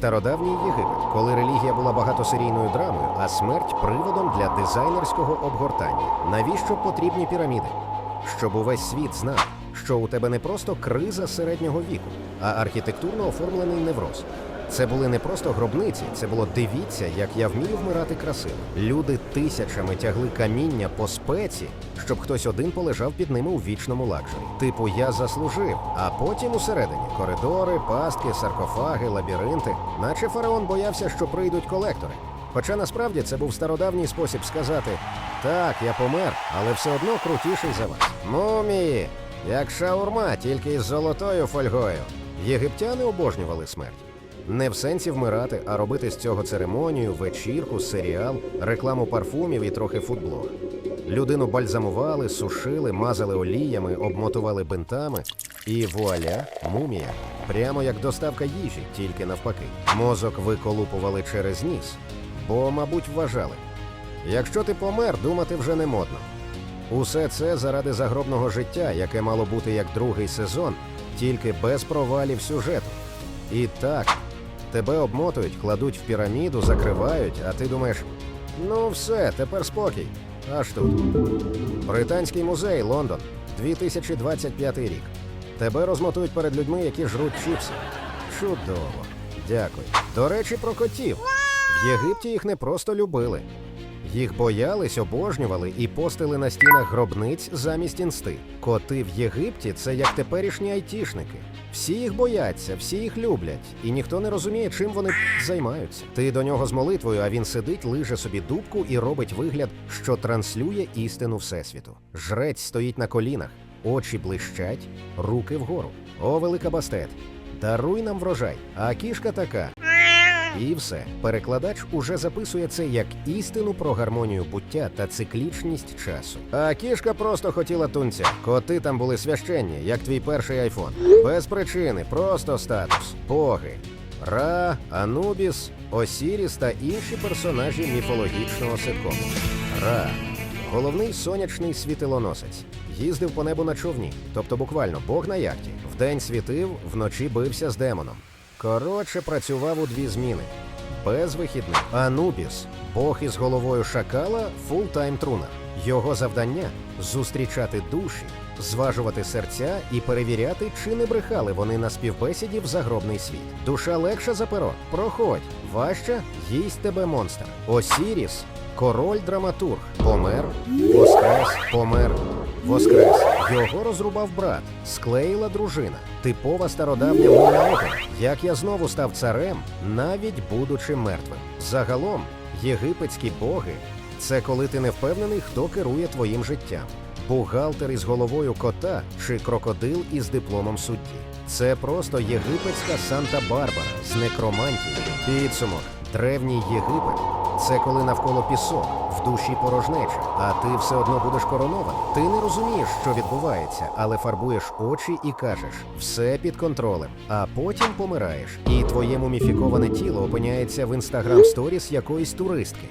Стародавній Єгипет, коли релігія була багатосерійною драмою, а смерть приводом для дизайнерського обгортання. Навіщо потрібні піраміди? Щоб увесь світ знав, що у тебе не просто криза середнього віку, а архітектурно оформлений невроз. Це були не просто гробниці, це було дивіться, як я вмію вмирати красиво. Люди тисячами тягли каміння по спеці, щоб хтось один полежав під ними у вічному лакшері. Типу, я заслужив, а потім усередині коридори, пастки, саркофаги, лабіринти, наче фараон боявся, що прийдуть колектори. Хоча насправді це був стародавній спосіб сказати: так, я помер, але все одно крутіший за вас. Мумії, як шаурма, тільки із золотою фольгою. Єгиптяни обожнювали смерть. Не в сенсі вмирати, а робити з цього церемонію, вечірку, серіал, рекламу парфумів і трохи футблог. Людину бальзамували, сушили, мазали оліями, обмотували бинтами, і вуаля, мумія. Прямо як доставка їжі, тільки навпаки. Мозок виколупували через ніс, бо, мабуть, вважали. Якщо ти помер, думати вже не модно. Усе це заради загробного життя, яке мало бути як другий сезон, тільки без провалів сюжету. І так, тебе обмотують, кладуть в піраміду, закривають, а ти думаєш: ну все, тепер спокій. Аж тут. Британський музей, Лондон, 2025 рік. Тебе розмотують перед людьми, які жруть чіпси. Чудово. Дякую. До речі, про котів. В Єгипті їх не просто любили. Їх боялись, обожнювали і постили на стінах гробниць замість інсти. Коти в Єгипті це як теперішні айтішники. Всі їх бояться, всі їх люблять, і ніхто не розуміє, чим вони займаються. Ти до нього з молитвою, а він сидить, лиже собі дубку і робить вигляд, що транслює істину всесвіту. Жрець стоїть на колінах, очі блищать, руки вгору. О, велика бастет! Даруй нам врожай, а кішка така. І все. Перекладач уже записує це як істину про гармонію буття та циклічність часу. А кішка просто хотіла тунця. Коти там були священні, як твій перший айфон. Без причини, просто статус. Боги. Ра, Анубіс, Осіріс та інші персонажі міфологічного ситкому. Ра. Головний сонячний світилоносець. Їздив по небу на човні, тобто буквально Бог на яхті. Вдень світив, вночі бився з демоном. Коротше, працював у дві зміни. Без вихідних. Анубіс, Бог із головою шакала, фултайм трунер. Його завдання зустрічати душі, зважувати серця і перевіряти, чи не брехали вони на співбесіді в загробний світ. Душа легша за перо. Проходь, важча їсть тебе монстр. Осіріс, король драматург. Помер, воскрес, помер, воскрес. Його розрубав брат, склеїла дружина. Типова стародавня опера. Як я знову став царем, навіть будучи мертвим. Загалом, єгипетські боги це коли ти не впевнений, хто керує твоїм життям. Бухгалтер із головою кота чи крокодил із дипломом судді. Це просто єгипетська Санта-Барбара з некромантією. Підсумок. Древній Єгипет це коли навколо пісок, в душі порожнеча, а ти все одно будеш коронований. Ти не розумієш, що відбувається, але фарбуєш очі і кажеш все під контролем. А потім помираєш, і твоє муміфіковане тіло опиняється в інстаграм сторіс якоїсь туристки.